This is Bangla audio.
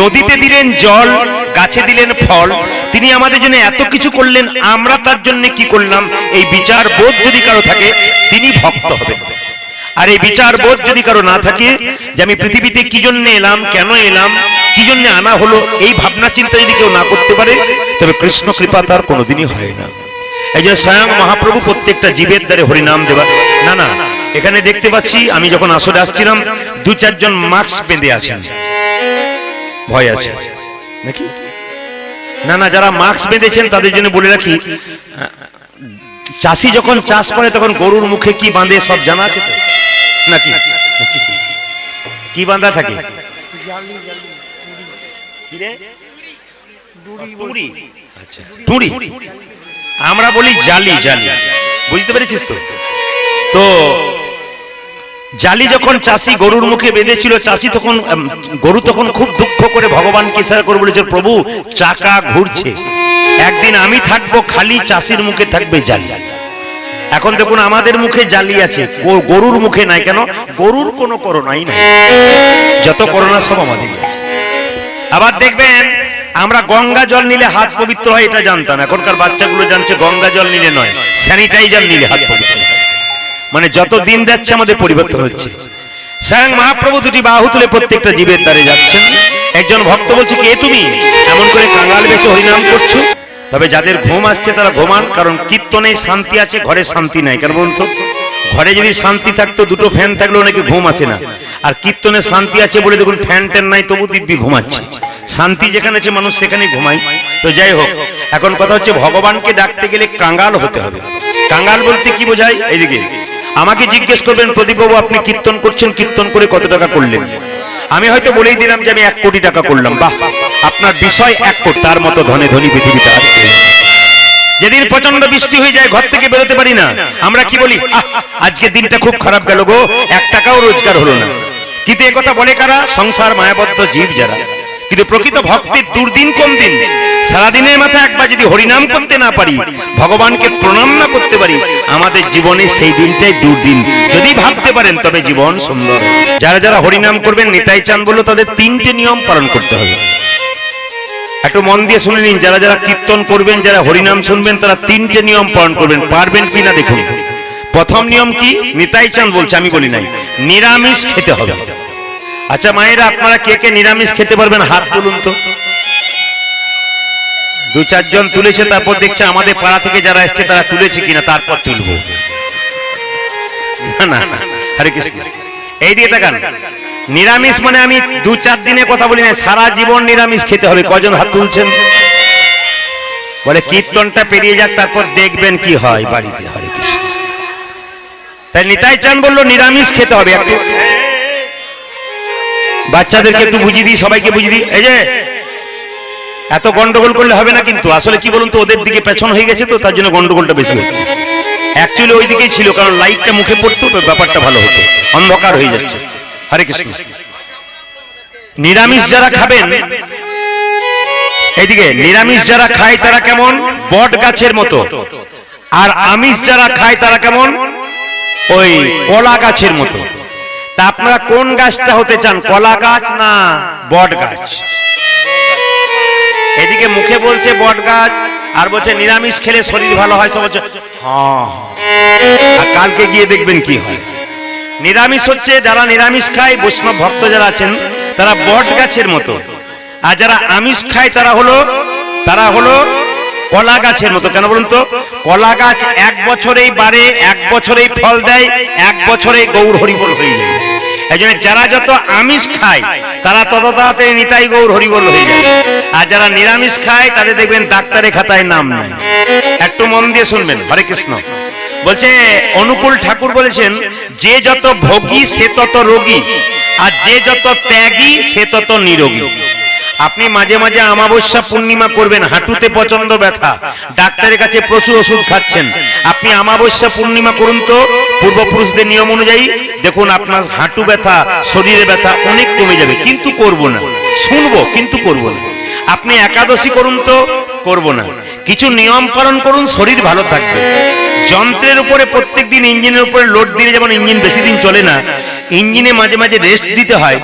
নদীতে দিলেন জল, গাছে দিলেন ফল। তিনি আমাদের জন্য এত কিছু করলেন, আমরা তার জন্য কি করলাম? এই বিচার বোধ যদি কারও থাকে, তিনি ভক্ত হবেন। আর এই বিচার বোধ যদি কারও না থাকে, যে আমি পৃথিবীতে কি জন্য এলাম, কেন এলাম, কি জন্য আনা হলো, এই ভাবনা চিন্তা যদি কেউ না করতে পারে, তবে কৃষ্ণ কৃপা তার কোনোদিনই হয় না। এই যে স্বয়ং মহাপ্রভু প্রত্যেকটা জীবের দ্বারে হরিনাম দেবা না না, এখানে দেখতে পাচ্ছি, আমি যখন আসলে আসছিলাম দু চারজন মাস্ক বেঁধে আছেন। ভয় আছে। নাকি? না না যারা মাস্ক বেঁধেছেন তাদের জন্য বলে রাখি চাষি যখন চাষ করে তখন গরুর মুখে কি বাঁধে সব জানা আছে তো? নাকি? কি বাঁধা থাকে। আচ্ছা। আমরা বলি জালি জালি। বুঝতে পেরেছিস তো? তো জালি যখন চাষি গরুর মুখে বেঁধেছিল, চাষি তখন গরু তখন খুব দুঃখ করে ভগবানকে ইশারা করে বলেছে প্রভু, চাকা ঘুরছে। একদিন আমি থাকব খালি চাষির মুখে থাকবে জালি। এখন দেখুন আমাদের মুখে জালি আছে গরুর মুখে নাই কেন? গরুর কোনো করোনাই নাই। যত করোনা সব আমাদের আছে। আবার দেখবেন, আমরা গঙ্গা জল নিলে হাত পবিত্র হয়, এটা জানতাম। এখনকার বাচ্চাগুলো জানছে গঙ্গা জল নিলে নয়, স্যানিটাইজার নিলে হাত পবিত্র হয়। মানে যত দিন যাচ্ছে আমাদের পরিবর্তন হচ্ছে। স্বয়ং মহাপ্রভু দুটি বাহু তুলে প্রত্যেকটা জীবের দ্বারে যাচ্ছেন। একজন ভক্ত বলছে, কে তুমি? এমন করে কাঙাল বেশে হরিনাম করছ? তবে যাদের ঘুম আসছে তারা ঘুমান, কারণ কীর্তনে শান্তি আছে, ঘরে শান্তি নাই। কেন বলুন তো? ঘরে যদি শান্তি থাকতো, দুটো ফ্যান থাকলেও নাকি ঘুম আসে না। আর কীর্তনে শান্তি আছে বলে দেখুন, ফ্যান ট্যান নাই, তবু দিব্যি ঘুমাচ্ছে। শান্তি যেখানে আছে, মানুষ সেখানেই ঘুমায়। তো যাই হোক, এখন কথা হচ্ছে, ভগবানকে ডাকতে গেলে কাঙ্গাল হতে হবে। কাঙ্গাল বলতে কি বোঝায়? এইদিকে। আমাকে জিজ্ঞেস করবেন, প্রদীপবাবু, আপনি কীর্তন করছেন, কীর্তন করে কত টাকা করলেন? আমি হয়তো বলেই দিলাম যে আমি এক কোটি টাকা করলাম। বাহ আপনার বিষয় এক কোটি, তার মতো ধনে ধনী পৃথিবীতে আর যেদিন প্রচণ্ড বৃষ্টি হয়ে যায়, ঘর থেকে বেরোতে পারি না। আমরা কি বলি আজকে দিনটা খুব খারাপ গেল গো, এক টাকাও রোজগার হলো না। কিন্তু কথা বলে কারা? সংসার মায়াবদ্ধ জীব যারা। কিন্তু প্রকৃত ভক্তির দুর্দিন কোন দিন? সারাদিনের মাথায় একবার যদি হরিনাম করতে না পারি, ভগবানকে প্রণাম না করতে পারি, আমাদের জীবনে সেই দিনটাই দুর্দিন। যদি ভাবতে পারেন, তবে জীবন সুন্দর। যারা যারা হরিনাম করবেন, নিতাই চান বলল, তাদের তিনটে নিয়ম পালন করতে হবে। একটু মন দিয়ে শুনে নিন, যারা যারা কীর্তন করবেন, যারা হরিনাম শুনবেন, তারা তিনটে নিয়ম পালন করবেন। পারবেন কি না দেখুন। প্রথম নিয়ম কি? নিতাই চাঁদ বলছে, আমি বলি নাই। নিরামিষ খেতে হবে। আচ্ছা মায়েরা, আপনারা কে কে নিরামিষ খেতে পারবেন? হাত তুলুন তো। দু চারজন তুলেছে, তারপর দেখছে আমাদের পাড়া থেকে যারা এসছে, তারা তুলেছে কিনা, তারপর তুলবো। মানে সারা জীবন নিরামিষ খেতে হবে। কজন হাত তুলছেন? বলে, কীর্তনটা পেরিয়ে তারপর দেখবেন কি হয় তাই নিতাই চান বলল, নিরামিষ খেতে হবে। একটু বাচ্চাদেরকে একটু বুঝিয়ে দিই, সবাইকে বুঝিয়ে দিই। এই যে, এত গন্ডগোল করলে হবে না কিন্তু, আসলে কি বলুন তো, ওদের দিকে পেছন হয়ে গেছে তো, তার জন্য গন্ডগোলটা বেশি হচ্ছে অ্যাকচুয়ালি ওই দিকেই ছিল, কারণ লাইটটা মুখে পড়তো, তো ব্যাপারটা ভালো হতো। অন্ধকার হয়ে যাচ্ছে। হরে কৃষ্ণ। নিরামিষ যারা খাবেন, এইদিকে, নিরামিষ যারা খায় তারা কেমন? বট গাছের মতো। আর আমিষ যারা খায় তারা কেমন? ওই কলা গাছের মতো। তা আপনারা কোন গাছটা হতে চান? কলা গাছ না বট গাছ? এদিকে মুখে বলছে বট গাছ, আর বলছে নিরামিষ খেলে শরীর ভালো হয় সব বলছে হ্যাঁ হ্যাঁ। কালকে গিয়ে দেখবেন কি হয়। নিরামিষ হচ্ছে যারা নিরামিষ খায়, বৈষ্ণব ভক্ত যারা আছেন, তারা বট গাছের মতো। আর যারা আমিষ খায়, তারা হলো তারা হলো কলা গাছের মতো। কেন বলুন তো? কলা গাছ এক বছরেই বাড়ে, এক বছরেই ফল দেয়, এক বছরেই গৌর হরিবল হয়ে যায়। এই যারা যত আমিষ খায়, তারা তত তাড়াতাড়ি নিতাই গৌর হরিবল হয়ে যায়। আর যারা নিরামিষ খায়, তাদের দেখবেন ডাক্তারের খাতায় নাম নাই। একটু মন দিয়ে শুনবেন, হরে কৃষ্ণ। বলছে, অনুকূল ঠাকুর বলেছেন, যে যত ভোগী, সে তত রোগী, আর যে যত ত্যাগী, সে তত নিরোগী। আপনি মাঝে মাঝে আমাবস্যা পূর্ণিমা করবেন, হাঁটুতে প্রচণ্ড ব্যথা। ডাক্তারের কাছে প্রচুর ওষুধ খাচ্ছেন। আপনি আমাবস্যা পূর্ণিমা করুন তো, পূর্বপুরুষদের নিয়ম অনুযায়ী, দেখুন আপনার হাঁটু ব্যথা, শরীরে ব্যথা অনেক কমে যাবে, কিন্তু করব না। শুনব, কিন্তু করব না। আপনি একাদশী করুন তো, করব না। কিছু নিয়ম পালন করুন, শরীর ভালো থাকবে। যন্ত্রের উপরে প্রত্যেক দিন ইঞ্জিনের উপরে লোড দিলে যেমন ইঞ্জিন বেশি দিন চলে না, ইঞ্জিনে মাঝে মাঝে রেস্ট দিতে হয়।